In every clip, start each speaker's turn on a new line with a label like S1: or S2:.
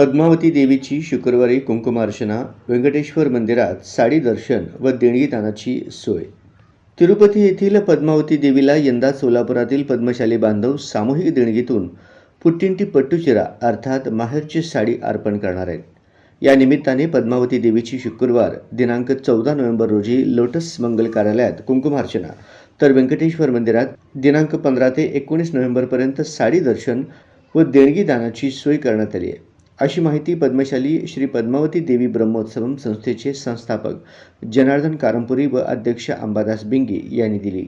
S1: पद्मावती देवीची शुक्रवारी कुंकुमार्चना व्यंकटेश्वर मंदिरात साडी दर्शन व देणगीदानाची सोय. तिरुपती येथील पद्मावती देवीला यंदा सोलापुरातील पद्मशाली बांधव सामूहिक देणगीतून पुट्टिंटी पट्टुचिरा अर्थात माहेरची साडी अर्पण करणार आहेत. या निमित्ताने पद्मावती देवीची शुक्रवार दिनांक चौदा नोव्हेंबर रोजी लोटस मंगल कार्यालयात कुंकुमार्चना तर व्यंकटेश्वर मंदिरात दिनांक पंधरा ते एकोणीस नोव्हेंबरपर्यंत साडी दर्शन व देणगीदानाची सोय करण्यात आली आहे. अशी माहिती पद्मशाली श्री पद्मावती देवी ब्रह्मोत्सवम संस्थेचे संस्थापक जनार्दन कारंपुरी व अध्यक्ष अंबादास बिंगी यांनी दिली.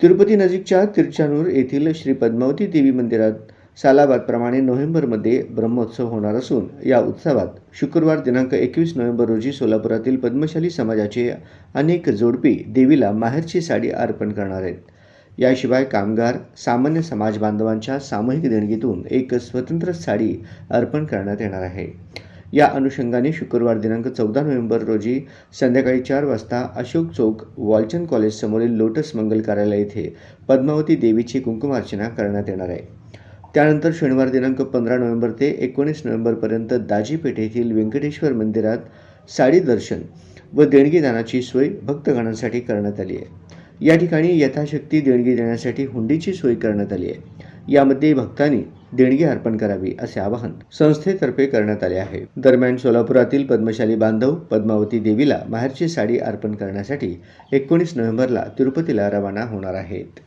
S1: तिरुपती नजीकच्या तिरचानूर येथील श्री पद्मावती देवी मंदिरात सालाबादप्रमाणे नोव्हेंबरमध्ये ब्रह्मोत्सव होणार असून या उत्सवात शुक्रवार दिनांक एकवीस नोव्हेंबर रोजी सोलापुरातील पद्मशाली समाजाचे अनेक जोडपी देवीला माहेरची साडी अर्पण करणार आहेत. याशिवाय कामगार सामान्य समाज बांधवांच्या सामूहिक देणगीतून एक स्वतंत्र साडी अर्पण करण्यात येणार आहे. या अनुषंगाने शुक्रवार दिनांक चौदा नोव्हेंबर रोजी संध्याकाळी चार वाजता अशोक चौक वॉलचंद कॉलेजसमोरील लोटस मंगल कार्यालय येथे पद्मावती देवीची कुंकुमार्चना करण्यात येणार आहे. त्यानंतर शनिवार दिनांक पंधरा नोव्हेंबर ते एकोणीस नोव्हेंबरपर्यंत दाजीपेठ येथील व्यंकटेश्वर मंदिरात साडी दर्शन व देणगीदानाची सोय भक्तगणांसाठी करण्यात आली आहे. या ठिकाणी यथाशक्ती देणगी देण्यासाठी हुंडीची सोय करण्यात आली आहे. यामध्ये भक्तांनी देणगी अर्पण करावी असे आवाहन संस्थेतर्फे करण्यात आले आहे. दरम्यान सोलापुरातील पद्मशाली बांधव पद्मावती देवीला माहेरची साडी अर्पण करण्यासाठी एकोणीस नोव्हेंबरला तिरुपतीला रवाना होणार आहेत.